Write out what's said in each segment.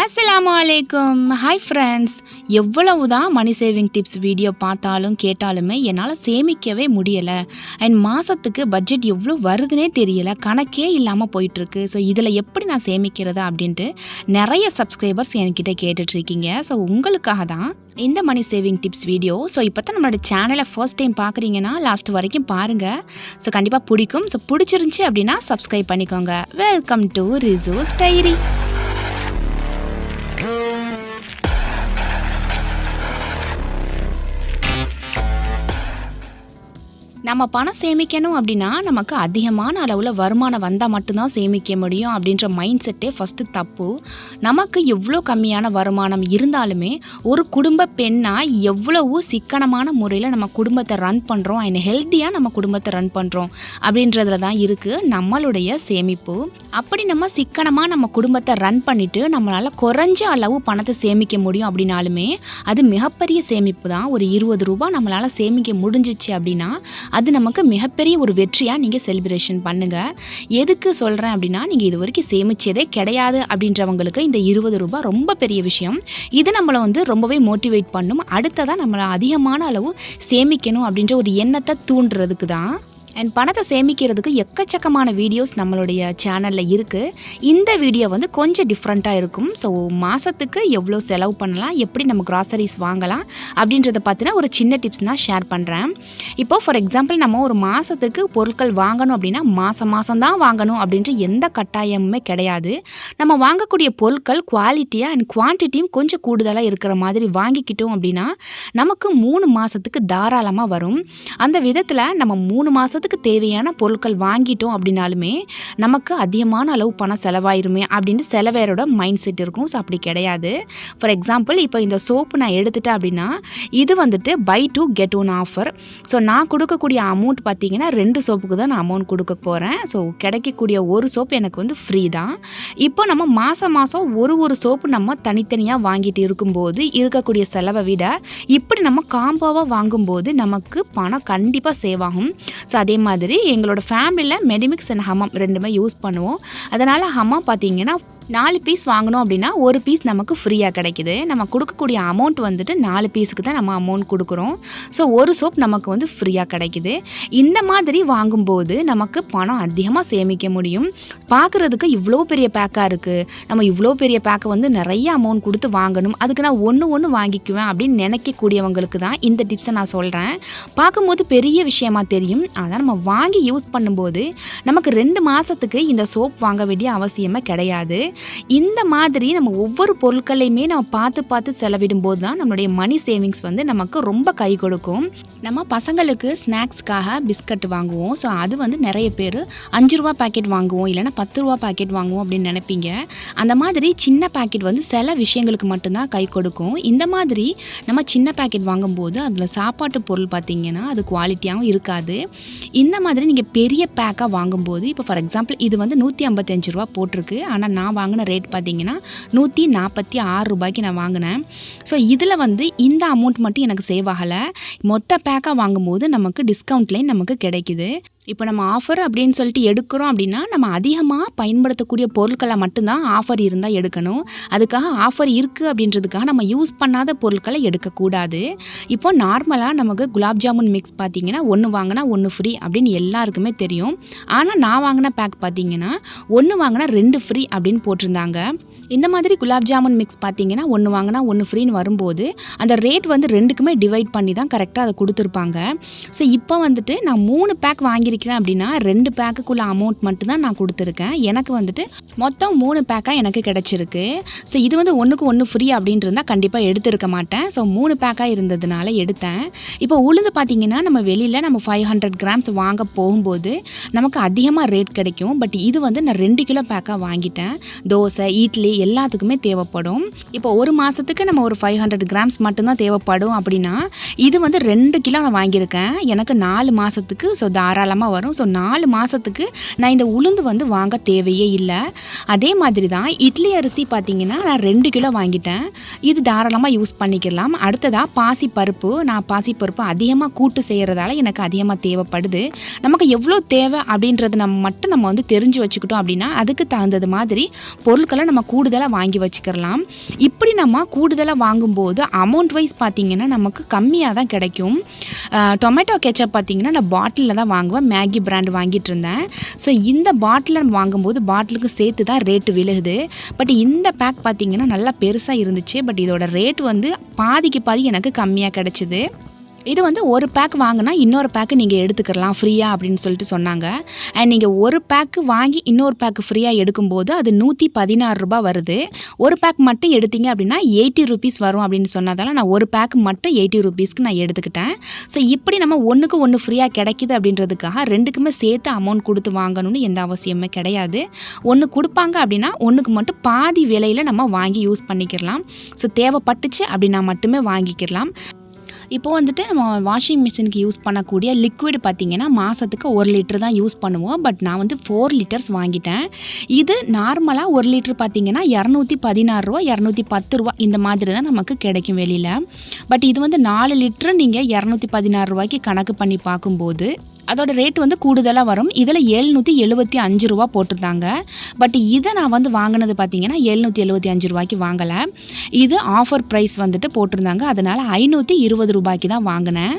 அஸ்லாம் அலைக்கும் hi friends எவ்வளவு தான் மணி சேவிங் டிப்ஸ் வீடியோ பார்த்தாலும் கேட்டாலுமே என்னால் சேமிக்கவே முடியலை. அண்ட் மாதத்துக்கு பட்ஜெட் எவ்வளோ வருதுன்னே தெரியலை. கணக்கே இல்லாமல் போயிட்டுருக்கு. ஸோ இதில் எப்படி நான் சேமிக்கிறது அப்படின்ட்டு நிறைய சப்ஸ்கிரைபர்ஸ் என்கிட்ட கேட்டுட்ருக்கீங்க ஸோ உங்களுக்காக தான் இந்த money saving tips video so இப்போ தான் நம்மளோட சேனலை ஃபர்ஸ்ட் டைம் பார்க்குறீங்கன்னா லாஸ்ட் வரைக்கும் பாருங்கள் ஸோ கண்டிப்பாக பிடிக்கும். ஸோ பிடிச்சிருந்துச்சி அப்படின்னா சப்ஸ்கிரைப் பண்ணிக்கோங்க. வெல்கம் டு ரிசோஸ் டைரி நம்ம பணம் சேமிக்கணும் அப்படின்னா நமக்கு அதிகமான அளவில் வருமானம் வந்தால் மட்டும்தான் சேமிக்க முடியும் அப்படின்ற மைண்ட் செட்டே ஃபஸ்ட்டு தப்பு. நமக்கு எவ்வளோ கம்மியான வருமானம் இருந்தாலுமே ஒரு குடும்ப பெண்ணாக எவ்வளவு சிக்கனமான முறையில் நம்ம குடும்பத்தை ரன் பண்ணுறோம் அண்ட் ஹெல்த்தியாக நம்ம குடும்பத்தை ரன் பண்ணுறோம் அப்படின்றதுல தான் இருக்குது நம்மளுடைய சேமிப்பு. அப்படி நம்ம சிக்கனமாக நம்ம குடும்பத்தை ரன் பண்ணிவிட்டு நம்மளால் குறைஞ்ச அளவு பணத்தை சேமிக்க முடியும் அப்படின்னாலுமே அது மிகப்பெரிய சேமிப்பு தான். ஒரு இருபது ரூபாய் நம்மளால் சேமிக்க முடிஞ்சிச்சு அப்படின்னா அது நமக்கு மிகப்பெரிய ஒரு வெற்றியாக நீங்கள் செலிப்ரேஷன் பண்ணுங்கள் எதுக்கு சொல்கிறேன் அப்படின்னா நீங்கள் இது வரைக்கும் சேமித்ததே கிடையாது அப்படின்றவங்களுக்கு இந்த இருபது ரூபாய் ரொம்ப பெரிய விஷயம். இது நம்மளை வந்து ரொம்பவே மோட்டிவேட் பண்ணும். அடுத்ததாக நம்மளை அதிகமான அளவு சேமிக்கணும் அப்படின்ற ஒரு எண்ணத்தை தூண்டுறதுக்கு தான் அண்ட் பணத்தை சேமிக்கிறதுக்கு எக்கச்சக்கமான வீடியோஸ் நம்மளுடைய சேனலில் இருக்குது இந்த வீடியோ வந்து கொஞ்சம் டிஃப்ரெண்ட்டாக இருக்கும். ஸோ மாதத்துக்கு எவ்வளோ செலவு பண்ணலாம்? எப்படி நம்ம கிராசரிஸ் வாங்கலாம்? அப்படின்றத பற்றின ஒரு சின்ன டிப்ஸ் நான் ஷேர் பண்ணுறேன் இப்போ ஃபார் எக்ஸாம்பிள் நம்ம ஒரு மாதத்துக்கு பொருட்கள் வாங்கணும் அப்படின்னா மாதம் மாதம் தான் வாங்கணும் அப்படின்ற எந்த கட்டாயமுமே கிடையாது. நம்ம வாங்கக்கூடிய பொருட்கள் குவாலிட்டியாக அண்ட் குவான்டிட்டியும் கொஞ்சம் கூடுதலாக இருக்கிற மாதிரி வாங்கிக்கிட்டோம் அப்படின்னா நமக்கு மூணு மாதத்துக்கு தாராளமாக வரும். அந்த விதத்தில் நம்ம மூணு மாதத்துக்கு தேவையான பொருட்கள் வாங்கிட்டோம் அப்படின்னாலுமே நமக்கு அதிகமான அளவு பணம் செலவாயிருமே அப்படின்னு செலவேரோட மைண்ட் செட் இருக்கும். ஸோ அப்படி கிடையாது. ஃபார் எக்ஸாம்பிள் இப்போ இந்த சோப்பு நான் எடுத்துட்டேன் அப்படின்னா இது வந்துட்டு buy two get one offer so நான் கொடுக்கக்கூடிய அமௌண்ட் பார்த்தீங்கன்னா ரெண்டு சோப்புக்கு தான் நான் அமௌண்ட் கொடுக்க போகிறேன் ஸோ கிடைக்கக்கூடிய ஒரு சோப்பு எனக்கு வந்து ஃப்ரீ தான். இப்போ நம்ம மாதம் மாதம் ஒரு ஒரு சோப்பு நம்ம தனித்தனியாக வாங்கிட்டு இருக்கும்போது இருக்கக்கூடிய செலவை விட இப்படி நம்ம காம்போவாக வாங்கும்போது நமக்கு பணம் கண்டிப்பாக சேவ் ஆகும். ஸோ அதே அதே மாதிரி எங்களோட ஃபேமிலியில் மெடிமிக்ஸ் அண்ட் ஹமம் ரெண்டுமே யூஸ் பண்ணுவோம். அதனால் ஹமம் பார்த்தீங்கன்னா நாலு பீஸ் வாங்கினோம் அப்படின்னா ஒரு பீஸ் நமக்கு ஃப்ரீயாக கிடைக்குது. நம்ம கொடுக்கக்கூடிய அமௌண்ட் வந்துட்டு நாலு பீஸுக்கு தான் நம்ம அமௌண்ட் கொடுக்குறோம். ஸோ ஒரு சோப் நமக்கு வந்து ஃப்ரீயாக கிடைக்குது. இந்த மாதிரி வாங்கும்போது நமக்கு பணம் அதிகமாக சேமிக்க முடியும். பார்க்குறதுக்கு இவ்வளோ பெரிய பேக்காக இருக்குது நம்ம இவ்வளோ பெரிய பேக்கை வந்து நிறைய அமௌண்ட் கொடுத்து வாங்கணும். அதுக்கு நான் ஒன்று ஒன்று வாங்கிக்குவேன் அப்படின்னு நினைக்கக்கூடியவங்களுக்கு தான் இந்த டிப்ஸை நான் சொல்கிறேன் பார்க்கும்போது பெரிய விஷயமா தெரியும். ஆனால் நம்ம வாங்கி யூஸ் பண்ணும்போது நமக்கு ரெண்டு மாதத்துக்கு இந்த சோப் வாங்க வேண்டிய அவசியமே கிடையாது. இந்த மாதிரி நம்ம ஒவ்வொரு பொருட்களையுமே நம்ம பார்த்து பார்த்து செலவிடும் போது தான் நம்மளுடைய மணி சேவிங்ஸ் வந்து நமக்கு ரொம்ப கை கொடுக்கும். நம்ம பசங்களுக்கு ஸ்நாக்ஸ்க்காக பிஸ்கட் வாங்குவோம். ஸோ அது வந்து நிறைய பேர் அஞ்சு ரூபா பாக்கெட் வாங்குவோம் இல்லைன்னா பத்து ரூபா பாக்கெட் வாங்குவோம் அப்படின்னு நினைப்பீங்க. அந்த மாதிரி சின்ன பாக்கெட் வந்து சில விஷயங்களுக்கு மட்டும்தான் கை கொடுக்கும். இந்த மாதிரி நம்ம சின்ன பாக்கெட் வாங்கும்போது அதில் சாப்பாட்டு பொருள் பார்த்திங்கன்னா அது குவாலிட்டியாகவும் இருக்காது. இந்த மாதிரி நீங்கள் பெரிய பேக்காக வாங்கும்போது இப்போ ஃபார் எக்ஸாம்பிள் இது வந்து நூற்றி ஐம்பத்தஞ்சு ரூபா போட்டிருக்கு. ஆனால் நான் வாங்கின ரேட் பார்த்தீங்கன்னா நூற்றி நாற்பத்தி ஆறு ரூபாய்க்கு நான் வாங்கினேன். ஸோ இதில் வந்து இந்த அமௌண்ட் மட்டும் எனக்கு சேவ் ஆகலை. மொத்த பேக்காக வாங்கும்போது நமக்கு டிஸ்கவுண்ட்லேயும் நமக்கு கிடைக்குது. இப்போ நம்ம ஆஃபர் அப்படின்னு சொல்லிட்டு எடுக்கிறோம் அப்படின்னா நம்ம அதிகமாக பயன்படுத்தக்கூடிய பொருட்களை மட்டும்தான் ஆஃபர் இருந்தால் எடுக்கணும். அதுக்காக ஆஃபர் இருக்குது அப்படின்றதுக்காக நம்ம யூஸ் பண்ணாத பொருட்களை எடுக்கக்கூடாது. இப்போ நார்மலாக நமக்கு குலாப் ஜாமுன் மிக்ஸ் பார்த்தீங்கன்னா ஒன்று வாங்கினா ஒன்று ஃப்ரீ அப்படின்னு எல்லாருக்குமே தெரியும். ஆனால் நான் வாங்கின பேக் பார்த்தீங்கன்னா ஒன்று வாங்கினா ரெண்டு ஃப்ரீ அப்படின்னு போட்டிருந்தாங்க. இந்த மாதிரி குலாப் ஜாமுன் மிக்ஸ் பார்த்தீங்கன்னா ஒன்று வாங்கினா ஒன்று ஃப்ரீன்னு வரும்போது அந்த ரேட் வந்து ரெண்டுக்குமே டிவைட் பண்ணி தான் கரெக்டாக அதை கொடுத்துருப்பாங்க. ஸோ இப்போ வந்துட்டு நான் மூணு பேக் வாங்கி வாங்கியிருக்கிறேன் அப்படின்னா ரெண்டு பேக்குக்குள்ள அமௌண்ட் மட்டும்தான் நான் கொடுத்துருக்கேன். எனக்கு வந்துட்டு மொத்தம் மூணு பேக்காக எனக்கு கிடச்சிருக்கு. ஸோ இது வந்து ஒன்றுக்கு ஒன்று ஃப்ரீ அப்படின்ட்டு இருந்தால் கண்டிப்பாக எடுத்திருக்க மாட்டேன். ஸோ மூணு பேக்காக இருந்ததுனால எடுத்தேன். இப்போ உளுந்து பார்த்தீங்கன்னா நம்ம வெளியில் நம்ம ஃபைவ் ஹண்ட்ரட் கிராம்ஸ் வாங்க போகும்போது நமக்கு அதிகமாக ரேட் கிடைக்கும். பட் இது வந்து நான் ரெண்டு கிலோ பேக்காக வாங்கிட்டேன். தோசை இட்லி எல்லாத்துக்குமே தேவைப்படும். இப்போ ஒரு மாதத்துக்கு நம்ம ஒரு ஃபைவ் ஹண்ட்ரட் கிராம்ஸ் மட்டும்தான் தேவைப்படும் அப்படின்னா இது வந்து ரெண்டு கிலோ நான் வாங்கியிருக்கேன். எனக்கு நாலு மாதத்துக்கு ஸோ தாராளமாக அதிகமாக வரும். ஸோ நாலு மாதத்துக்கு நான் இந்த உளுந்து வந்து வாங்க தேவையே இல்லை. அதே மாதிரி தான் இட்லி அரிசி பார்த்திங்கன்னா நான் ரெண்டு கிலோ வாங்கிட்டேன். இது தாராளமாக யூஸ் பண்ணிக்கலாம். அடுத்ததாக பாசி பருப்பு. நான் பாசி பருப்பு அதிகமாக கூட்டு செய்கிறதால எனக்கு அதிகமாக தேவைப்படுது. நமக்கு எவ்வளோ தேவை அப்படின்றது நம்ம மட்டும் நம்ம வந்து தெரிஞ்சு வச்சுக்கிட்டோம் அப்படின்னா அதுக்கு தகுந்தது மாதிரி பொருட்களை நம்ம கூடுதலாக வாங்கி வச்சுக்கிறலாம் இப்படி நம்ம கூடுதலாக வாங்கும்போது அமௌண்ட் வைஸ் பார்த்திங்கன்னா நமக்கு கம்மியாக தான் கிடைக்கும் டொமேட்டோ கெச்சப் பார்த்தீங்கன்னா நான் பாட்டிலில் தான் வாங்குவேன். மேகி பிராண்ட் வாங்கிட்டு இருந்தேன் ஸோ இந்த பாட்டிலில் வாங்கும்போது பாட்டிலுக்கு சேர்த்து தான் ரேட்டு விழுகுது. பட் இந்த பேக் பார்த்திங்கன்னா நல்லா பெருசாக இருந்துச்சு. பட் இதோட ரேட் வந்து பாதிக்கு பாதி எனக்கு கம்மியாக கிடச்சிது. இது வந்து ஒரு பேக் வாங்கினா இன்னொரு பேக்கு நீங்கள் எடுத்துக்கலாம் ஃப்ரீயாக அப்படின்னு சொல்லிட்டு சொன்னாங்க. அண்ட் நீங்கள் ஒரு பேக்கு வாங்கி இன்னொரு பேக்கு ஃப்ரீயாக எடுக்கும்போது அது நூற்றி பதினாறு ரூபா வருது. ஒரு பேக் மட்டும் எடுத்தீங்க அப்படின்னா எயிட்டி ருபீஸ் வரும் அப்படின்னு சொன்னதால நான் ஒரு பேக் மட்டும் எயிட்டி ருபீஸ்க்கு நான் எடுத்துக்கிட்டேன். ஸோ இப்படி நம்ம ஒன்றுக்கு ஒன்று ஃப்ரீயாக கிடைக்கிது அப்படின்றதுக்காக ரெண்டுக்குமே சேர்த்து அமௌண்ட் கொடுத்து வாங்கணும்னு எந்த அவசியமே கிடையாது. ஒன்று கொடுப்பாங்க அப்படின்னா ஒன்றுக்கு மட்டும் பாதி விலையில் நம்ம வாங்கி யூஸ் பண்ணிக்கிறலாம் ஸோ தேவைப்பட்டுச்சு அப்படின்னா மட்டுமே வாங்கிக்கிறலாம் இப்போ வந்துட்டு நம்ம வாஷிங் மிஷினுக்கு யூஸ் பண்ணக்கூடிய லிக்விட் பார்த்திங்கன்னா மாதத்துக்கு ஒரு லிட்டர் தான் யூஸ் பண்ணுவோம். பட் நான் வந்து ஃபோர் லிட்டர்ஸ் வாங்கிட்டேன். இது நார்மலாக ஒரு லிட்டர் பார்த்தீங்கன்னா இரநூத்தி பதினாறு ரூபா இரநூத்தி பத்து ரூபா இந்த மாதிரி தான் நமக்கு கிடைக்கும் வெளியில். பட் இது வந்து நாலு லிட்டர் நீங்கள் இரநூத்தி பதினாறு ரூபாய்க்கு கணக்கு பண்ணி பார்க்கும்போது அதோட ரேட் வந்து கூடுதலாக வரும். இதில் எழுநூற்றி எழுபத்தி அஞ்சு ரூபா போட்டிருந்தாங்க. பட் இதை நான் வந்து வாங்கினது பார்த்தீங்கன்னா எழுநூற்றி எழுபத்தி அஞ்சு ரூபாய்க்கு வாங்கலை. இது ஆஃபர் ப்ரைஸ் வந்துட்டு போட்டிருந்தாங்க. அதனால் ஐநூற்றி இருபது ரூபாய்க்கு தான் வாங்கினேன்.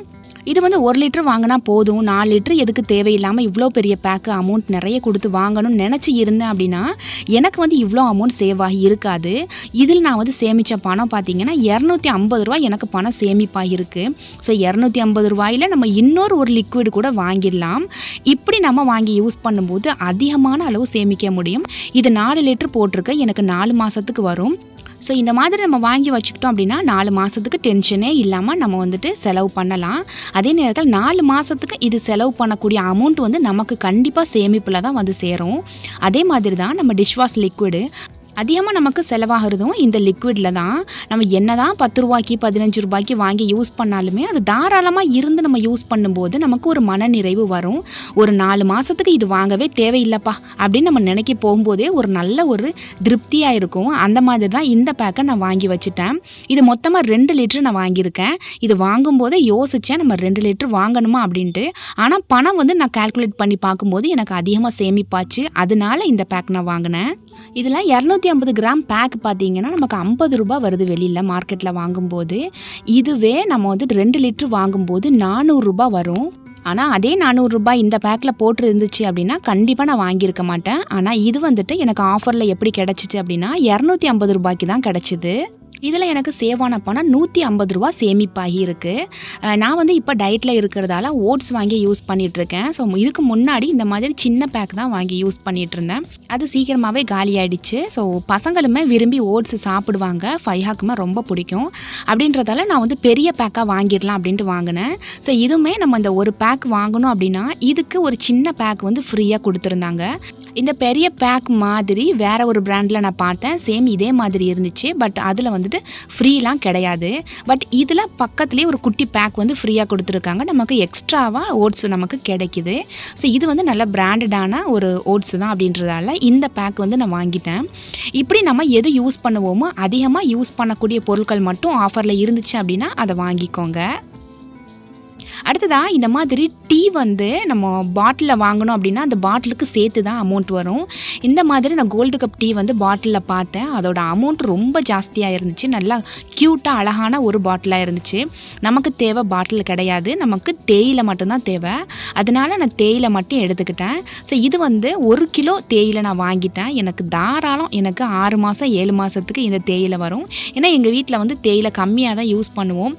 இது வந்து ஒரு லிட்டர் வாங்கினா போதும். நாலு லிட்டர் எதுக்கு தேவையில்லாமல் இவ்வளோ பெரிய பேக்கு அமௌண்ட் நிறைய கொடுத்து வாங்கணும்னு நினச்சி இருந்தேன் அப்படின்னா எனக்கு வந்து இவ்வளோ அமௌண்ட் சேவ் ஆகி இருக்காது. இதில் நான் வந்து சேமித்த பணம் பார்த்தீங்கன்னா இரநூத்தி ஐம்பது ரூபா எனக்கு பணம் சேமிப்பாக இருக்குது ஸோ இரநூத்தி ஐம்பது ரூபாயில் நம்ம இன்னொரு ஒரு லிக்விட் கூட வாங்கிடலாம். இப்படி நம்ம வாங்கி யூஸ் பண்ணும்போது அதிகமான அளவு சேமிக்க முடியும். இது நாலு லிட்டர் போட்டிருக்கு எனக்கு நாலு மாதத்துக்கு வரும். ஸோ இந்த மாதிரி நம்ம வாங்கி வச்சுக்கிட்டோம் அப்படின்னா நாலு மாதத்துக்கு டென்ஷனே இல்லாமல் நம்ம வந்துட்டு செலவு பண்ணலாம். அதே நேரத்தில் நாலு மாதத்துக்கு இது செலவு பண்ணக்கூடிய அமௌண்ட் வந்து நமக்கு கண்டிப்பாக சேமிப்பில் தான் வந்து சேரும். அதே மாதிரி தான் நம்ம டிஷ்வாஷ் லிக்விடு அதிகமாக நமக்கு செலவாகிறதும் இந்த லிக்விடில் தான். நம்ம என்ன தான் பத்து ரூபாய்க்கு பதினஞ்சு ரூபாய்க்கு வாங்கி யூஸ் பண்ணாலுமே அது தாராளமாக இருந்து நம்ம யூஸ் பண்ணும்போது நமக்கு ஒரு மனநிறைவு வரும். ஒரு நாலு மாதத்துக்கு இது வாங்கவே தேவையில்லைப்பா அப்படின்னு நம்ம நினைக்க போகும்போதே ஒரு நல்ல ஒரு திருப்தியாக இருக்கும். அந்த மாதிரி தான் இந்த பேக்கை நான் வாங்கி வச்சுட்டேன். இது மொத்தமாக ரெண்டு லிட்டர் நான் வாங்கியிருக்கேன். இது வாங்கும்போதே யோசித்தேன் நம்ம ரெண்டு லிட்டர் வாங்கணுமா அப்படின்ட்டு. ஆனால் பணம் வந்து நான் கால்குலேட் பண்ணி பார்க்கும்போது எனக்கு அதிகமாக சேமிப்பாச்சு. அதனால இந்த பேக் நான் வாங்கினேன். இதில் இரநூத்தி ஐம்பது கிராம் பேக் பார்த்தீங்கன்னா நமக்கு ஐம்பது ரூபாய் வருது வெளியில் மார்க்கெட்டில் வாங்கும்போது. இதுவே நம்ம வந்து ரெண்டு லிட்ரு வாங்கும்போது நானூறுரூபா வரும். ஆனால் அதே நானூறுரூபா இந்த பேக்கில் போட்டு இருந்துச்சு அப்படின்னா கண்டிப்பாக நான் வாங்கியிருக்க மாட்டேன். ஆனால் இது வந்துட்டு எனக்கு ஆஃபரில் எப்படி கிடச்சிச்சு அப்படின்னா இரநூத்தி ஐம்பது ரூபாய்க்கு தான் கிடச்சிது. இதில் எனக்கு சேவ் ஆன பணம் நூற்றி ஐம்பது ரூபா சேமிப்பாகி இருக்குது நான் வந்து இப்போ டயட்டில் இருக்கிறதால ஓட்ஸ் வாங்கி யூஸ் பண்ணிகிட்ருக்கேன் ஸோ இதுக்கு முன்னாடி இந்த மாதிரி சின்ன பேக் தான் வாங்கி யூஸ் பண்ணிகிட்டு இருந்தேன் அது சீக்கிரமாகவே காலி ஸோ பசங்களுமே விரும்பி ஓட்ஸ் சாப்பிடுவாங்க. ஃபைஹாக்குமே ரொம்ப பிடிக்கும். அப்படின்றதால நான் வந்து பெரிய பேக்காக வாங்கிடலாம் அப்படின்ட்டு வாங்கினேன். ஸோ இதுவுமே நம்ம இந்த ஒரு பேக் வாங்கணும் அப்படின்னா இதுக்கு ஒரு சின்ன பேக் வந்து ஃப்ரீயாக கொடுத்துருந்தாங்க. இந்த பெரிய பேக் மாதிரி வேற ஒரு பிராண்டில் நான் பார்த்தேன். சேம் இதே மாதிரி இருந்துச்சு. பட் அதில் வந்துட்டு ஃப்ரீலாம் கிடையாது. பட் இதில் பக்கத்துலேயே ஒரு குட்டி பேக் வந்து ஃப்ரீயாக கொடுத்துருக்காங்க. நமக்கு எக்ஸ்ட்ராவாக ஓட்ஸ் நமக்கு கிடைக்குது. ஸோ இது வந்து நல்ல பிராண்டடான ஒரு ஓட்ஸ் தான் அப்படின்றதால இந்த பேக் வந்து நான் வாங்கிட்டேன். இப்படி நம்ம எது யூஸ் பண்ணுவோமோ அதிகமாக யூஸ் பண்ணக்கூடிய பொருட்கள் மட்டும் ஆஃபரில் இருந்துச்சு அப்படின்னா அதை வாங்கிக்கோங்க. அடுத்ததாக இந்த மாதிரி டீ வந்து நம்ம பாட்டிலில் வாங்கணும் அப்படின்னா அந்த பாட்டிலுக்கு சேர்த்து தான் அமௌண்ட் வரும். இந்த மாதிரி நான் கோல்டு கப் டீ வந்து பாட்டிலில் பார்த்தேன். அதோட அமௌண்ட் ரொம்ப ஜாஸ்தியாக இருந்துச்சு. நல்லா க்யூட்டாக அழகான ஒரு பாட்டிலாக இருந்துச்சு. நமக்கு தேவை பாட்டில் கிடையாது. நமக்கு தேயிலை மட்டும்தான் தேவை. அதனால நான் தேயிலை மட்டும் எடுத்துக்கிட்டேன். ஸோ இது வந்து ஒரு கிலோ தேயிலை நான் வாங்கிட்டேன். எனக்கு தாராளம் எனக்கு ஆறு மாதம் ஏழு மாதத்துக்கு இந்த தேயிலை வரும். ஏன்னா எங்கள் வீட்டில் வந்து தேயிலை கம்மியாக தான் யூஸ் பண்ணுவோம்.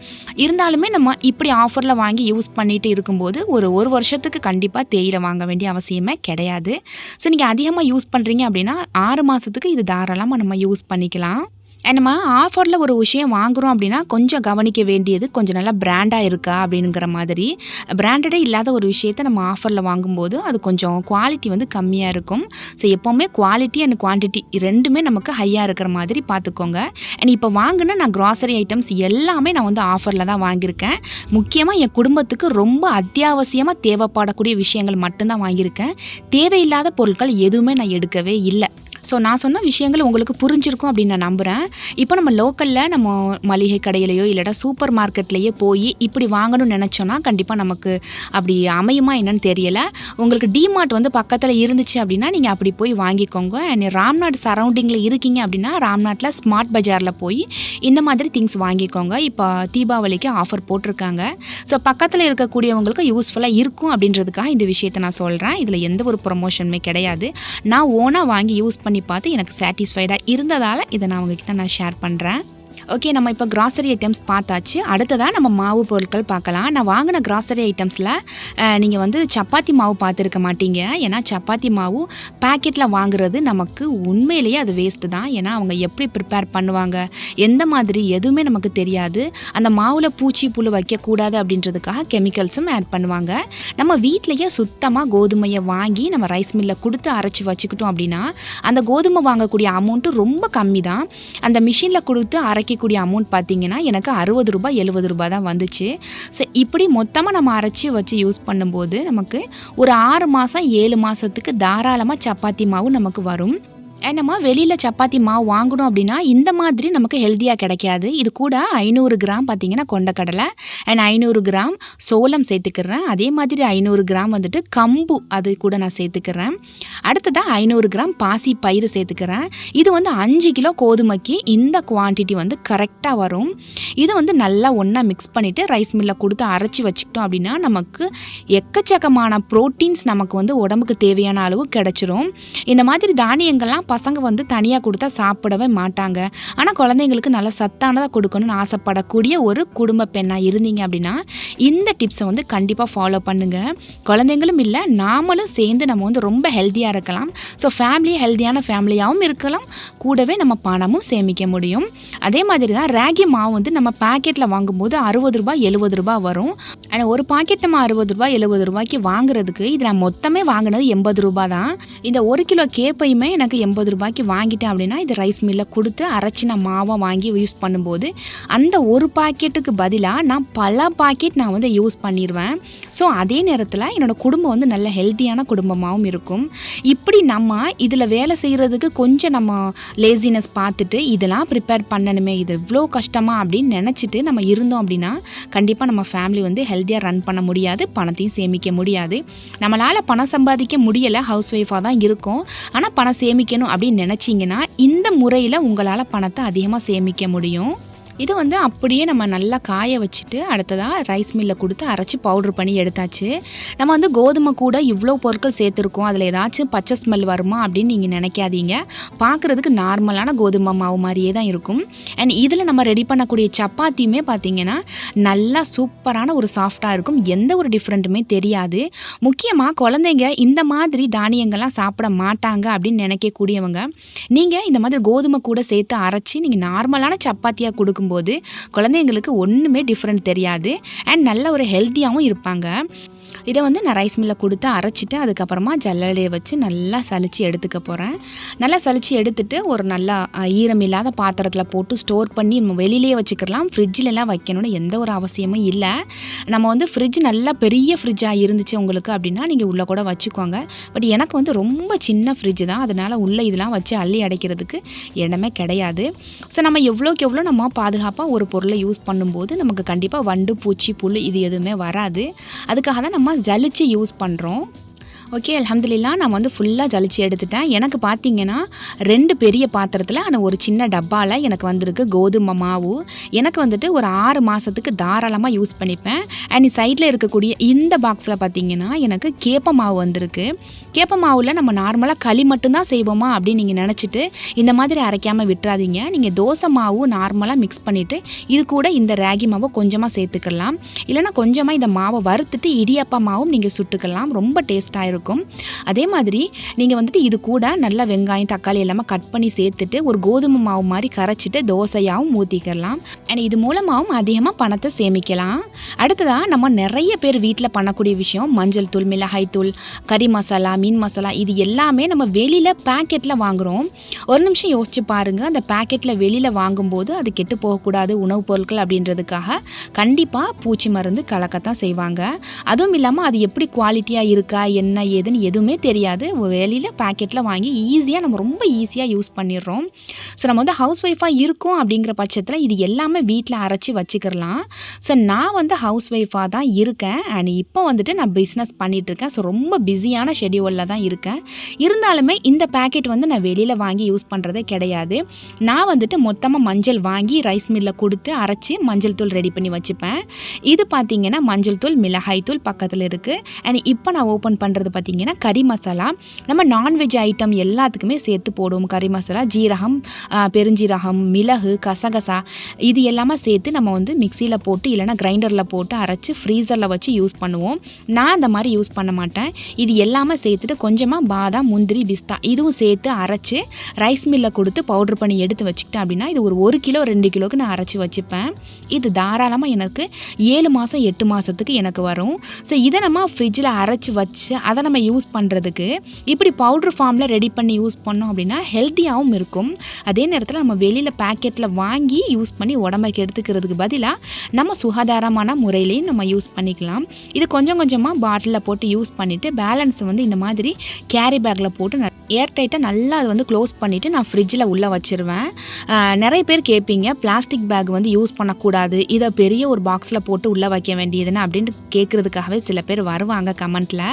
இருந்தாலுமே நம்ம இப்படி ஆஃபரில் வாங்கி யூஸ் பண்ணிட்டு இருக்கும்போது ஒரு ஒரு வருஷத்துக்கு கண்டிப்பாக தேயிலை வாங்க வேண்டிய அவசியமே கிடையாது. ஸோ நீங்கள் அதிகமாக யூஸ் பண்ணுறீங்க அப்படின்னா ஆறு மாதத்துக்கு இது தாராளமாக நம்ம யூஸ் பண்ணிக்கலாம். நம்ம ஆஃபரில் ஒரு விஷயம் வாங்குகிறோம் அப்படின்னா கொஞ்சம் கவனிக்க வேண்டியது கொஞ்சம் நல்லா பிராண்டாக இருக்கா அப்படிங்கிற மாதிரி. பிராண்டடே இல்லாத ஒரு விஷயத்த நம்ம ஆஃபரில் வாங்கும்போது அது கொஞ்சம் குவாலிட்டி வந்து கம்மியாக இருக்கும். ஸோ எப்போவுமே குவாலிட்டி அண்ட் குவான்டிட்டி ரெண்டுமே நமக்கு ஹையாக இருக்கிற மாதிரி பார்த்துக்கோங்க. அண்ட் இப்போ வாங்கின நான் க்ராசரி ஐட்டம்ஸ் எல்லாமே நான் வந்து ஆஃபரில் தான் வாங்கியிருக்கேன். முக்கியமாக என் குடும்பத்துக்கு ரொம்ப அத்தியாவசியமாக தேவைப்படக்கூடிய விஷயங்கள் மட்டும்தான் வாங்கியிருக்கேன். தேவையில்லாத பொருட்கள் எதுவுமே நான் எடுக்கவே இல்லை. ஸோ நான் சொன்ன விஷயங்கள் உங்களுக்கு புரிஞ்சிருக்கும் அப்படின்னு நான் நம்புகிறேன் இப்போ நம்ம லோக்கலில் நம்ம மளிகை கடையிலையோ இல்லைடா சூப்பர் மார்க்கெட்லேயே போய் இப்படி வாங்கணும்னு நினச்சோன்னா கண்டிப்பாக நமக்கு அப்படி அமையுமா என்னன்னு தெரியலை. உங்களுக்கு டிமார்ட் வந்து பக்கத்தில் இருந்துச்சு அப்படின்னா நீங்கள் அப்படி போய் வாங்கிக்கோங்க. அண்ட் ராம்நாட் சரௌண்டிங்கில் இருக்கீங்க அப்படின்னா ராம்நாட்டில் ஸ்மார்ட் பஜாரில் போய் இந்த மாதிரி திங்ஸ் வாங்கிக்கோங்க. இப்போ தீபாவளிக்கு ஆஃபர் போட்டிருக்காங்க. ஸோ பக்கத்தில் இருக்கக்கூடியவங்களுக்கு யூஸ்ஃபுல்லாக இருக்கும் அப்படின்றதுக்காக இந்த விஷயத்தை நான் சொல்கிறேன் இதில் எந்த ஒரு ப்ரொமோஷனுமே கிடையாது. நான் ஓனாக வாங்கி யூஸ் பண்ணி பார்த்து எனக்கு சாட்டிஸ்ஃபைடாக இருந்ததால் இதை நான் உங்ககிட்ட நான் ஷேர் பண்ணுறேன் ஓகே நம்ம இப்போ கிராசரி ஐட்டம்ஸ் பார்த்தாச்சு. அடுத்ததாக நம்ம மாவு பொருட்கள் பார்க்கலாம். நான் வாங்கின கிராசரி ஐட்டம்ஸில் நீங்கள் வந்து சப்பாத்தி மாவு பார்த்துருக்க மாட்டீங்க. ஏன்னா சப்பாத்தி மாவு பேக்கெட்டில் வாங்குறது நமக்கு உண்மையிலேயே அது வேஸ்ட்டு தான். ஏன்னா அவங்க எப்படி ப்ரிப்பேர் பண்ணுவாங்க? எந்த மாதிரி எதுவுமே நமக்கு தெரியாது. அந்த மாவில் பூச்சி புழு வைக்கக்கூடாது அப்படின்றதுக்காக கெமிக்கல்ஸும் ஆட் பண்ணுவாங்க. நம்ம வீட்டிலையே சுத்தமாக கோதுமையை வாங்கி நம்ம ரைஸ் மில்லில் கொடுத்து அரைச்சி வச்சுக்கிட்டோம் அப்படின்னா அந்த கோதுமை வாங்கக்கூடிய அமௌண்ட்டு ரொம்ப கம்மி தான் அந்த மிஷினில் கொடுத்து விற்கக்கூடிய அமௌண்ட் பார்த்திங்கன்னா எனக்கு அறுபது ரூபாய் எழுபது ரூபாய் தான் வந்துச்சு. ஸோ இப்படி மொத்தமாக நம்ம அரைச்சி வச்சு யூஸ் பண்ணும்போது நமக்கு ஒரு ஆறு மாதம் ஏழு மாதத்துக்கு தாராளமாக சப்பாத்தி மாவு நமக்கு வரும். நம்ம வெளியில் சப்பாத்தி மாவு வாங்கணும் அப்படின்னா இந்த மாதிரி நமக்கு ஹெல்த்தியாக கிடைக்காது. இது கூட ஐநூறு கிராம் பார்த்தீங்கன்னா கொண்டக்கடலை அண்ட் ஐநூறு கிராம் சோளம் சேர்த்துக்கிறேன். அதே மாதிரி ஐநூறு கிராம் வந்துட்டு கம்பு அது கூட நான் சேர்த்துக்கிறேன். அடுத்ததாக ஐநூறு கிராம் பாசி பயிறு சேர்த்துக்கிறேன். இது வந்து அஞ்சு கிலோ கோதுமைக்கு இந்த குவான்டிட்டி வந்து கரெக்டாக வரும். இதை வந்து நல்லா ஒன்றா மிக்ஸ் பண்ணிவிட்டு ரைஸ் மில்லில் கொடுத்து அரைச்சி வச்சுக்கிட்டோம் அப்படின்னா நமக்கு எக்கச்சக்கமான ப்ரோட்டீன்ஸ் நமக்கு வந்து உடம்புக்கு தேவையான அளவு கிடச்சிரும். இந்த மாதிரி தானியங்கள்லாம் பசங்க வந்து தனியாக கொடுத்தா சாப்பிடவே மாட்டாங்க. ஆனால் குழந்தைங்களுக்கு நல்ல சத்தானதாக கொடுக்கணும்னு ஆசைப்படக்கூடிய ஒரு குடும்ப பெண்ணாக இருந்தீங்க அப்படின்னா இந்த டிப்ஸை வந்து கண்டிப்பாக ஃபாலோ பண்ணுங்கள் குழந்தைங்களும் இல்லை நாமளும் சேர்ந்து நம்ம வந்து ரொம்ப ஹெல்த்தியாக இருக்கலாம். ஸோ ஃபேமிலி ஹெல்த்தியான ஃபேமிலியாகவும் இருக்கலாம். கூடவே நம்ம பணமும் சேமிக்க முடியும். அதே மாதிரி தான் ராகி மாவு வந்து நம்ம பேக்கெட்டில் வாங்கும்போது அறுபது ரூபாய் எழுபது ரூபாய் வரும். ஆனால் ஒரு பாக்கெட் நம்ம அறுபது ரூபாய் எழுபது ரூபாய்க்கு வாங்குறதுக்கு இது நான் மொத்தமே வாங்கினது எண்பது ரூபாய் தான். இந்த ஒரு கிலோ கேப்பையுமே எனக்கு எண்பது ரூபாய்க்கு வாங்கிட்டேன் அப்படின்னா இது ரைஸ் மில்லில் கொடுத்து அரைச்சி நான் மாவை வாங்கி யூஸ் பண்ணும்போது அந்த ஒரு பாக்கெட்டுக்கு பதிலாக நான் பல பாக்கெட் நான் வந்து யூஸ் பண்ணிடுவேன் ஸோ அதே நேரத்தில் என்னோடய குடும்பம் வந்து நல்ல ஹெல்த்தியான குடும்பமாகவும் இருக்கும். இப்படி நம்ம இதில் வேலை செய்கிறதுக்கு கொஞ்சம் நம்ம லேசினஸ் பார்த்துட்டு இதெல்லாம் ப்ரிப்பேர் பண்ணணுமே இது இவ்வளோ கஷ்டமாக அப்படின்னு நினச்சிட்டு நம்ம இருந்தோம் அப்படின்னா கண்டிப்பாக நம்ம ஃபேமிலி வந்து ஹெல்த்தியாக ரன் பண்ண முடியாது பணத்தையும் சேமிக்க முடியாது. நம்மளால் பணம் சம்பாதிக்க முடியலை ஹவுஸ் ஒய்ஃபாக தான் இருக்கும். ஆனால் பணம் சேமிக்கணும் அப்படின்னு நினச்சிங்கன்னா இந்த முறையில் உங்களால் பணத்தை அதிகமாக சேமிக்க முடியும். இது வந்து அப்படியே நம்ம நல்லா காய வச்சுட்டு அடுத்ததாக ரைஸ் மில்லில் கொடுத்து அரைச்சி பவுட்ரு பண்ணி எடுத்தாச்சு. நம்ம வந்து கோதுமை கூட இவ்வளோ பொருட்கள் சேர்த்துருக்கோம். அதில் ஏதாச்சும் பச்சை ஸ்மெல் வருமா அப்படின்னு நீங்கள் நினைக்காதீங்க. பார்க்குறதுக்கு நார்மலான கோதுமை மாவு மாதிரியே தான் இருக்கும். அண்ட் இதில் நம்ம ரெடி பண்ணக்கூடிய சப்பாத்தியுமே பார்த்தீங்கன்னா நல்லா சூப்பரான ஒரு சாஃப்டாக இருக்கும். எந்த ஒரு டிஃப்ரெண்ட்டுமே தெரியாது. முக்கியமாக குழந்தைங்க இந்த மாதிரி தானியங்கள்லாம் சாப்பிட மாட்டாங்க அப்படின்னு நினைக்கக்கூடியவங்க நீங்கள் இந்த மாதிரி கோதுமை கூட சேர்த்து அரைச்சி நீங்கள் நார்மலான சப்பாத்தியாக கொடுக்கும் கொடுக்கும்போது குழந்தைங்களுக்கு ஒன்றுமே டிஃப்ரெண்ட் தெரியாது. அண்ட் நல்ல ஒரு ஹெல்த்தியாகவும் இருப்பாங்க. இதை வந்து நான் ரைஸ் மில்லில் கொடுத்து அரைச்சிட்டு அதுக்கப்புறமா ஜல்லடையை வச்சு நல்லா சளிச்சு எடுத்துக்க போகிறேன் நல்லா சளிச்சு எடுத்துட்டு ஒரு நல்லா ஈரமில்லாத ஈரம் இல்லாத பாத்திரத்தில் போட்டு ஸ்டோர் பண்ணி நம்ம வெளியிலேயே வச்சுக்கலாம் ஃப்ரிட்ஜிலலாம் வைக்கணும்னு எந்த ஒரு அவசியமும் இல்லை. நம்ம வந்து ஃப்ரிட்ஜ் நல்லா பெரிய ஃப்ரிட்ஜாக இருந்துச்சு உங்களுக்கு அப்படின்னா நீங்கள் உள்ளே கூட வச்சுக்கோங்க. பட் எனக்கு வந்து ரொம்ப சின்ன ஃப்ரிட்ஜ் தான். அதனால் உள்ளே இதெல்லாம் வச்சு அள்ளி அடைக்கிறதுக்கு இடமே கிடையாது. ஸோ நம்ம எவ்வளோக்கு எவ்வளோ நம்ம பாதுகாப்பாக ஒரு பொருளை யூஸ் பண்ணும்போது நமக்கு கண்டிப்பாக வண்டு பூச்சி புல் இது எதுவுமே வராது. அதுக்காக தான் நம்ம ஜலிச்சு யூஸ் பண்ணுறோம் ஓகே அலமதுல்லா நான் வந்து ஃபுல்லாக ஜலிச்சு எடுத்துட்டேன். எனக்கு பார்த்தீங்கன்னா ரெண்டு பெரிய பாத்திரத்தில் ஆனால் ஒரு சின்ன டப்பாவில் எனக்கு வந்திருக்கு கோதுமை மாவு. எனக்கு வந்துட்டு ஒரு ஆறு மாதத்துக்கு தாராளமாக யூஸ் பண்ணிப்பேன். அண்ட் சைடில் இருக்கக்கூடிய இந்த பாக்ஸில் பார்த்தீங்கன்னா எனக்கு கேப்ப மாவு வந்திருக்கு. கேப்ப மாவில் நம்ம நார்மலாக களி மட்டும்தான் செய்வோமா அப்படின்னு நீங்கள் நினச்சிட்டு இந்த மாதிரி அரைக்காமல் விட்டுறாதீங்க. நீங்கள் தோசை மாவு நார்மலாக மிக்ஸ் பண்ணிவிட்டு இது கூட இந்த ராகி மாவை கொஞ்சமாக சேர்த்துக்கலாம். இல்லைன்னா கொஞ்சமாக இந்த மாவை வறுத்துட்டு இடியப்பா மாவும் நீங்கள் சுட்டுக்கலாம். ரொம்ப டேஸ்ட்டாக இருக்கும். அதே மாதிரி நீங்கள் வந்துட்டு இது கூட நல்லா வெங்காயம் தக்காளி எல்லாமே கட் பண்ணி சேர்த்துட்டு ஒரு கோதுமை மாவு மாதிரி கரைச்சிட்டு தோசையாகவும் ஊற்றிக்கலாம் அண்ட் இது மூலமாகவும் அதிகமாக பணத்தை சேமிக்கலாம். அடுத்ததாக நம்ம நிறைய பேர் வீட்டில் பண்ணக்கூடிய விஷயம் மஞ்சள் தூள் மிளகாய் தூள் கறி மசாலா மீன் மசாலா இது எல்லாமே நம்ம வெளியில் பேக்கெட்டில் வாங்குகிறோம் ஒரு நிமிஷம் யோசிச்சு பாருங்கள் அந்த பேக்கெட்டில் வெளியில் வாங்கும்போது அது கெட்டு போகக்கூடாது உணவுப் பொருட்கள் அப்படின்றதுக்காக கண்டிப்பாக பூச்சி மருந்து கலக்கத்தான் செய்வாங்க. அதுவும் இல்லாமல் அது எப்படி குவாலிட்டியாக இருக்கா என்ன ஏதுன்னு எதுவுமே தெரியாது. வெளியில் பேக்கெட்டில் வாங்கி ஈஸியாக நம்ம ரொம்ப ஈஸியாக யூஸ் பண்ணிடுறோம். ஸோ நம்ம வந்து ஹவுஸ் ஒய்ஃபாக இருக்கோம் அப்படிங்கிற பட்சத்தில் இது எல்லாமே வீட்டில் அரைச்சி வச்சுக்கிறலாம் ஸோ நான் வந்து ஹவுஸ் ஒய்ஃபாக தான் இருக்கேன். அண்ட் இப்போ வந்துட்டு நான் பிஸ்னஸ் பண்ணிகிட்ருக்கேன் ஸோ ரொம்ப பிஸியான ஷெடியூலில் தான் இருக்கேன். இருந்தாலுமே இந்த பேக்கெட் வந்து நான் வெளியில் வாங்கி யூஸ் பண்ணுறதே கிடையாது. நான் வந்துட்டு மொத்தமாக மஞ்சள் வாங்கி ரைஸ் மில்லில் கொடுத்து அரைச்சி மஞ்சள் தூள் ரெடி பண்ணி வச்சுப்பேன். இது பார்த்தீங்கன்னா மஞ்சள் தூள் மிளகாய் தூள் பக்கத்தில் இருக்குது அண்ட் இப்போ நான் ஓப்பன் பண்ணுறது பார்த்தீங்கன்னா கறி மசாலா நம்ம நான்வெஜ் ஐட்டம் எல்லாத்துக்குமே சேர்த்து போடுவோம். கறி மசாலா ஜீரகம் பெருஞ்சீரகம் மிளகு கசகசா இது எல்லாமே சேர்த்து நம்ம வந்து மிக்சியில் போட்டு இல்லைனா கிரைண்டரில் போட்டு அரைச்சி ஃப்ரீசரில் வச்சு யூஸ் பண்ணுவோம். நான் அந்த மாதிரி யூஸ் பண்ண மாட்டேன். இது எல்லாமே சேர்த்துட்டு கொஞ்சமாக பாதாம் முந்திரி பிஸ்தா இதுவும் சேர்த்து அரைச்சி ரைஸ் மில்லில் கொடுத்து பவுட்ரு பண்ணி எடுத்து வச்சுக்கிட்டேன் அப்படின்னா இது ஒரு ஒரு கிலோ ரெண்டு கிலோக்கு நான் அரைச்சி வச்சுப்பேன். இது தாராளமாக எனக்கு ஏழு மாதம் எட்டு மாதத்துக்கு எனக்கு வரும். ஸோ இதை நம்ம ஃப்ரிட்ஜில் அரைச்சி வச்சு அதை நம்ம யூஸ் பண்ணுறதுக்கு இப்படி பவுட்ரு ஃபார்மில் ரெடி பண்ணி யூஸ் பண்ணோம் அப்படின்னா ஹெல்த்தியாகவும் இருக்கும். அதே நேரத்தில் நம்ம வெளியில் பேக்கெட்டில் வாங்கி யூஸ் பண்ணி உடம்பைக்கு எடுத்துக்கிறதுக்கு பதிலாக நம்ம சுகாதாரமான முறையிலையும் நம்ம யூஸ் பண்ணிக்கலாம். இது கொஞ்சம் கொஞ்சமாக பாட்டிலில் போட்டு யூஸ் பண்ணிவிட்டு பேலன்ஸ் வந்து இந்த மாதிரி கேரி பேக்கில் போட்டு ஏர் டைட்டாக நல்லா அதை வந்து க்ளோஸ் பண்ணிவிட்டு நான் ஃப்ரிட்ஜில் உள்ளே வச்சுருவேன். நிறைய பேர் கேட்பீங்க பிளாஸ்டிக் பேக் வந்து யூஸ் பண்ணக்கூடாது இதை பெரிய ஒரு பாக்ஸில் போட்டு உள்ளே வைக்க வேண்டியதுன்னு அப்படின்ட்டு கேட்குறதுக்காகவே சில பேர் வருவாங்க கமெண்ட்டில்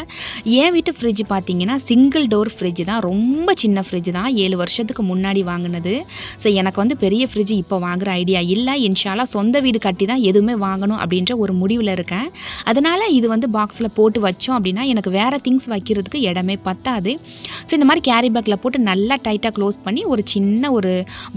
என் வீட்டு ஃப்ரிட்ஜ் பார்த்தீங்கன்னா சிங்கிள் டோர் ஃப்ரிட்ஜ் தான். ரொம்ப சின்ன ஃப்ரிட்ஜ் தான். ஏழு வருஷத்துக்கு முன்னாடி வாங்கினது. ஸோ எனக்கு வந்து பெரிய ஃப்ரிட்ஜ் இப்போ வாங்குற ஐடியா இல்லை. இன்ஷாலா சொந்த வீடு கட்டி தான் எதுவுமே வாங்கணும் அப்படின்ற ஒரு முடிவில் இருக்கேன். அதனால் இது வந்து பாக்ஸில் போட்டு வச்சோம் அப்படின்னா எனக்கு வேறு திங்ஸ் வைக்கிறதுக்கு இடமே பத்தாது. ஸோ இந்த மாதிரி கேரி பேக்கில் போட்டு நல்லா டைட்டாக க்ளோஸ் பண்ணி ஒரு சின்ன ஒரு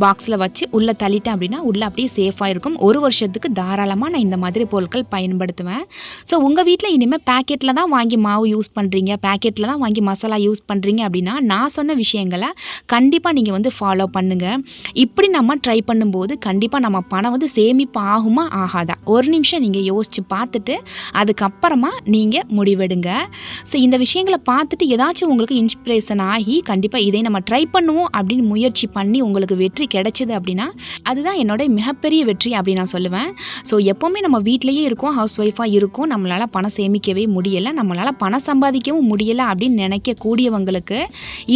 பாக்ஸில் வச்சு உள்ளே தள்ளிட்டேன் அப்படின்னா உள்ளே அப்படியே சேஃபாக இருக்கும். ஒரு வருஷத்துக்கு தாராளமாக நான் இந்த மாதிரி பொருட்கள் பயன்படுத்துவேன். ஸோ உங்கள் வீட்டில் இனிமேல் பேக்கெட்டில் தான் வாங்கி மாவு யூஸ் பண்ணுறீங்க பேக்கெட்டில் தான் வாங்கி மசாலா யூஸ் பண்ணுறீங்க அப்படின்னா நான் சொன்ன விஷயங்களை கண்டிப்பாக நீங்கள் வந்து ஃபாலோ பண்ணுங்கள் இப்படி நம்ம ட்ரை பண்ணும்போது கண்டிப்பாக நம்ம பணம் வந்து சேமிப்பு ஆகுமா ஆகாதா? ஒரு நிமிஷம் நீங்கள் யோசித்து பார்த்துட்டு அதுக்கப்புறமா நீங்கள் முடிவெடுங்க. ஸோ இந்த விஷயங்களை பார்த்துட்டு ஏதாச்சும் உங்களுக்கு இன்ஸ்பிரேஷன் ஆகி கண்டிப்பாக இதை நம்ம ட்ரை பண்ணுவோம் அப்படின்னு முயற்சி பண்ணி உங்களுக்கு வெற்றி கிடைச்சிது அப்படின்னா அதுதான் என்னோட மிகப்பெரிய வெற்றி அப்படின்னு நான் சொல்லுவேன். ஸோ எப்போவுமே நம்ம வீட்லேயே இருக்கோம் ஹவுஸ் ஒய்ஃபாக இருக்கோம் நம்மளால் பணம் சேமிக்கவே முடியலை நம்மளால் பணம் சம்பாதிக்கவும் முடியலை அப்படின்னு நினைக்கக்கூடியவங்களுக்கு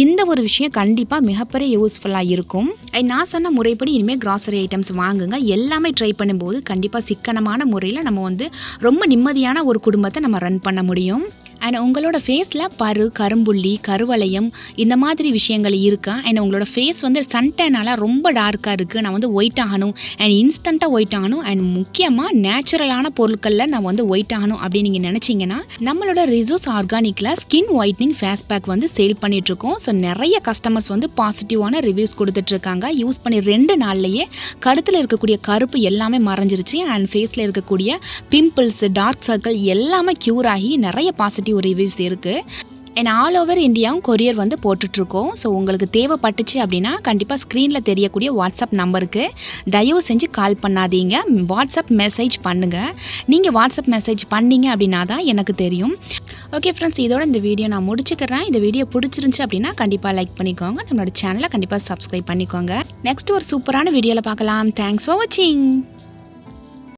இந்த ஒரு விஷயம் கண்டிப்பாக மிகப்பெரிய யூஸ்ஃபுல்லாக இருக்கும். நான் சொன்ன முறைப்படி இனிமேல் கிராசரி ஐட்டம்ஸ் வாங்குங்க. எல்லாமே ட்ரை பண்ணும்போது கண்டிப்பாக சிக்கனமான முறையில் நம்ம வந்து ரொம்ப நிம்மதியான ஒரு குடும்பத்தை நம்ம ரன் பண்ண முடியும். அண்ட் உங்களோட ஃபேஸில் பரு கரும்புள்ளி கருவளையம் இந்த மாதிரி விஷயங்கள் இருக்கா? அண்ட் உங்களோட ஃபேஸ் வந்து சன்டேனால் ரொம்ப டார்க்காக இருக்குது நான் வந்து ஒயிட் ஆகணும். அண்ட் இன்ஸ்டண்ட்டாக ஒயிட் ஆகணும். அண்ட் முக்கியமாக நேச்சுரலான பொருட்களில் நான் வந்து ஒயிட் ஆகணும் அப்படின்னு நீங்கள் நினச்சிங்கன்னா நம்மளோட ரிசோர்ஸ் ஆர்கானிக்கில் ஸ்கின் ஒயிட்னிங் ஃபேஸ் பேக் வந்து சேல் பண்ணிகிட்ருக்கோம் ஸோ நிறைய கஸ்டமர்ஸ் வந்து பாசிட்டிவான ரிவ்யூஸ் கொடுத்துட்ருக்காங்க யூஸ் பண்ணி ரெண்டு நாள்லையே கழுத்தில் இருக்கக்கூடிய கருப்பு எல்லாமே மறைஞ்சிருச்சு. அண்ட் ஃபேஸில் இருக்கக்கூடிய பிம்பிள்ஸ் டார்க் சர்க்கிள் எல்லாமே க்யூர் ஆகி நிறைய பாசிட்டிவ் ரிவ்யூஸ் இருக்குது அண்ட் ஆல் ஓவர் இந்தியாவும் கொரியர் வந்து போட்டுட்ருக்கோம். ஸோ உங்களுக்கு தேவைப்பட்டுச்சு அப்படின்னா கண்டிப்பாக ஸ்க்ரீனில் தெரியக்கூடிய வாட்ஸ்அப் நம்பருக்கு தயவு செஞ்சு கால் பண்ணாதீங்க. வாட்ஸ்அப் மெசேஜ் பண்ணுங்கள் நீங்கள் வாட்ஸ்அப் மெசேஜ் பண்ணீங்க அப்படின்னா தான் எனக்கு தெரியும். ஓகே ஃப்ரெண்ட்ஸ் இதோட இந்த வீடியோ நான் முடிச்சுக்கிறேன். இந்த வீடியோ பிடிச்சிருந்துச்சு அப்படின்னா கண்டிப்பாக லைக் பண்ணிக்கோங்க. நம்மளோட சேனலை கண்டிப்பாக சப்ஸ்கிரைப் பண்ணிக்கோங்க. நெக்ஸ்ட் ஒரு சூப்பரான வீடியோவில் பார்க்கலாம். தேங்க்ஸ் ஃபார் வாட்சிங்